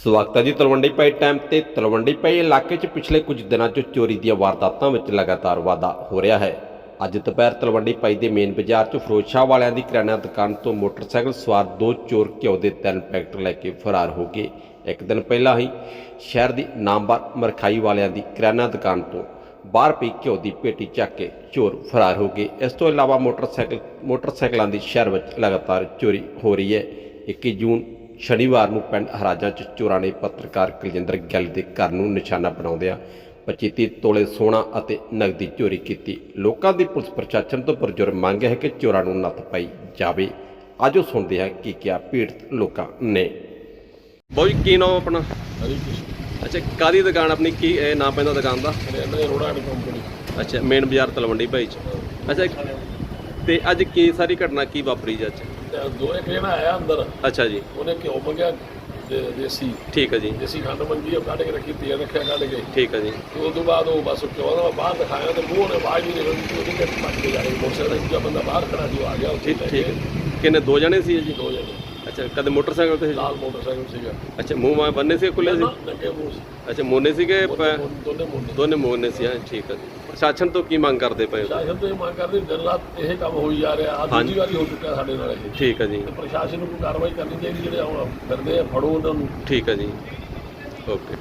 ਸਵਾਗਤ ਹੈ ਜੀ ਤਲਵੰਡੀ ਪਾਈ ਟਾਈਮ ਤੇ ਤਲਵੰਡੀ ਪਾਈ ਇਲਾਕੇ 'ਚ ਪਿਛਲੇ ਕੁਝ ਦਿਨਾਂ 'ਚ ਚੋਰੀ ਦੀਆਂ ਵਾਰਦਾਤਾਂ ਵਿੱਚ ਲਗਾਤਾਰ ਵਾਧਾ ਹੋ ਰਿਹਾ ਹੈ। ਅੱਜ ਦੁਪਹਿਰ ਤਲਵੰਡੀ ਪਾਈ ਦੇ ਮੇਨ ਬਾਜ਼ਾਰ 'ਚ ਫਿਰੋਜ਼ਸ਼ਾਹ ਵਾਲਿਆਂ ਦੀ ਕਿਰਾਣਾ ਦੁਕਾਨ ਤੋਂ ਮੋਟਰਸਾਈਕਲ ਸਵਾਰ ਦੋ ਚੋਰ ਘਿਓ ਦੇ ਤਿੰਨ ਪੈਕਟ ਲੈ ਕੇ ਫਰਾਰ ਹੋ ਗਏ। ਇੱਕ ਦਿਨ ਪਹਿਲਾਂ ਹੀ ਸ਼ਹਿਰ ਦੀ ਨਾਮਵਰ ਮਰਖਾਈ ਵਾਲਿਆਂ ਦੀ ਕਿਰਾਣਾ ਦੁਕਾਨ ਤੋਂ ਬਾਹਰ ਪਈ ਘਿਓ ਦੀ ਪੇਟੀ ਚੱਕ ਕੇ ਚੋਰ ਫਰਾਰ ਹੋ ਗਏ। ਇਸ ਤੋਂ ਇਲਾਵਾ ਮੋਟਰਸਾਈਕਲ ਮੋਟਰਸਾਈਕਲਾਂ ਦੀ ਸ਼ਹਿਰ ਵਿੱਚ ਲਗਾਤਾਰ ਚੋਰੀ ਹੋ ਰਹੀ ਹੈ। 21 ਜੂਨ ਸ਼ਨੀਵਾਰ ਨੂੰ ਪਿੰਡ ਹਰਾਜਾਂ 'ਚ ਚੋਰਾਂ ਨੇ ਪੱਤਰਕਾਰ ਕੁਲਜਿੰਦਰ ਗਿੱਲ ਦੇ ਘਰ ਨੂੰ ਨਿਸ਼ਾਨਾ ਬਣਾਉਂਦਿਆਂ 25 ਤੋਲੇ ਸੋਨਾ ਅਤੇ ਨਗਦੀ ਚੋਰੀ ਕੀਤੀ। ਲੋਕਾਂ ਦੀ ਪੁਲਿਸ ਪ੍ਰਸ਼ਾਸਨ ਤੋਂ ਪੁਰਜੁਰਮ ਮੰਗ ਹੈ ਕਿ ਚੋਰਾਂ ਨੂੰ ਨੱਥ ਪਾਈ ਜਾਵੇ। ਆਜੋ ਸੁਣਦੇ ਹਾਂ ਕੀ ਕਿਹਾ ਪੀੜਤ ਲੋਕਾਂ ਨੇ। ਬੋਈ ਕੀ ਨਾਮ ਆਪਣਾ? ਹਰੀ ਕ੍ਰਿਸ਼ਨ। ਅੱਛਾ ਕਾਦੀ ਦੁਕਾਨ ਆਪਣੀ? ਕੀ ਇਹ ਨਾਮ ਪੈਂਦਾ ਦੁਕਾਨ ਦਾ? ਰੋੜਾ ਕੰਪਨੀ ਅੱਛਾ ਮੇਨ ਬਾਜ਼ਾਰ ਤਲਵੰਡੀ ਭਾਈ ਚ। ਅੱਛਾ ਤੇ ਅੱਜ ਕੀ ਸਾਰੀ ਘਟਨਾ ਕੀ ਵਾਪਰੀ ਜੀ ਅੱਜ? ਤੇ ਦੋਏ ਕਿਹੜਾ ਆਇਆ ਅੰਦਰ। ਅੱਛਾ ਜੀ। ਉਹਨੇ ਘਿਓ ਮੰਗਿਆ ਦੇ- ਦੇਸੀ। ਠੀਕ ਹੈ ਜੀ। ਦੇਸੀ ਖੰਡ ਮੰਗੀ ਉਹ ਕੱਢ ਕੇ ਰੱਖੀ ਤੇਲ ਰੱਖਿਆ ਕੱਢ ਕੇ। ਠੀਕ ਹੈ ਜੀ। ਤੇ ਉਸ ਤੋਂ ਬਾਅਦ ਉਹ ਬਸ ਘਿਓ ਦਾ ਬਾਹਰ ਦਿਖਾਇਆ ਤੇ ਮੂੰਹ ਨੇ ਆਵਾਜ਼ ਨਹੀਂ ਨਿਕਲਦੀ ਸੀ ਉਹਦੇ ਤੇ ਪੱਟ ਕੇ ਜਾ ਰਹੀ ਮੋਟਰਸਾਈਕਲ ਦੂਜਾ ਬੰਦਾ ਬਾਹਰ ਖੜਾ ਸੀ ਉਹ ਆ ਗਿਆ ਉੱਥੇ ਠੀਕ ਠੀਕ। ਹੈ ਕਿੰਨੇ ਦੋ ਜਣੇ ਸੀ ਜੀ? ਦੋ ਜਣੇ। ਅੱਛਾ ਕਦੇ ਮੋਟਰਸਾਈਕਲ ਤੇ ਸੀ? ਲਾਲ ਮੋਟਰਸਾਈਕਲ ਸੀਗਾ। ਅੱਛਾ ਮੂੰਹ ਮਾਂ ਬੰਨੇ ਸੀ ਖੁੱਲੇ ਸੀ? ਨਾ, ਨੰਗੇ ਮੂੰਹ ਸੀ। ਅੱਛਾ ਮੋਨੇ ਸੀਗੇ ਪ- ਦੋਨੇ ਮੁੰਡੇ- ਦੋਨੇ ਮੁੰਡੇ ਦੋਨੇ ਮੋਨੇ ਸੀ ਹਾਂ ਠੀਕ ਹੈ ਪ੍ਰਸ਼ਾਸਨ ਤੋਂ ਕੀ ਮੰਗ ਕਰਦੇ ਪਏ ਹੋ? ਪ੍ਰਸ਼ਾਸਨ ਤੋਂ ਇਹ ਮੰਗ ਕਰਦੇ ਦਿਨ ਰਾਤ ਇਹ ਕੰਮ ਹੋਈ ਜਾ ਰਿਹਾ ਆ ਦੂਜੀ ਵਾਰੀ ਹੋ ਚੁੱਕਾ ਸਾਡੇ ਨਾਲ ਇਹ। ਠੀਕ ਹੈ ਜੀ। ਤੇ ਪ੍ਰਸ਼ਾਸਨ ਨੂੰ ਕੋਈ ਕਾਰਵਾਈ ਕਰਨੀ ਚਾਹੀਦੀ ਜਿਹੜੇ ਹੁਣ ਫਿਰਦੇ ਆ ਫੜੋ ਉਹਨਾਂ ਨੂੰ। ਠੀਕ ਹੈ ਜੀ। ਓਕੇ।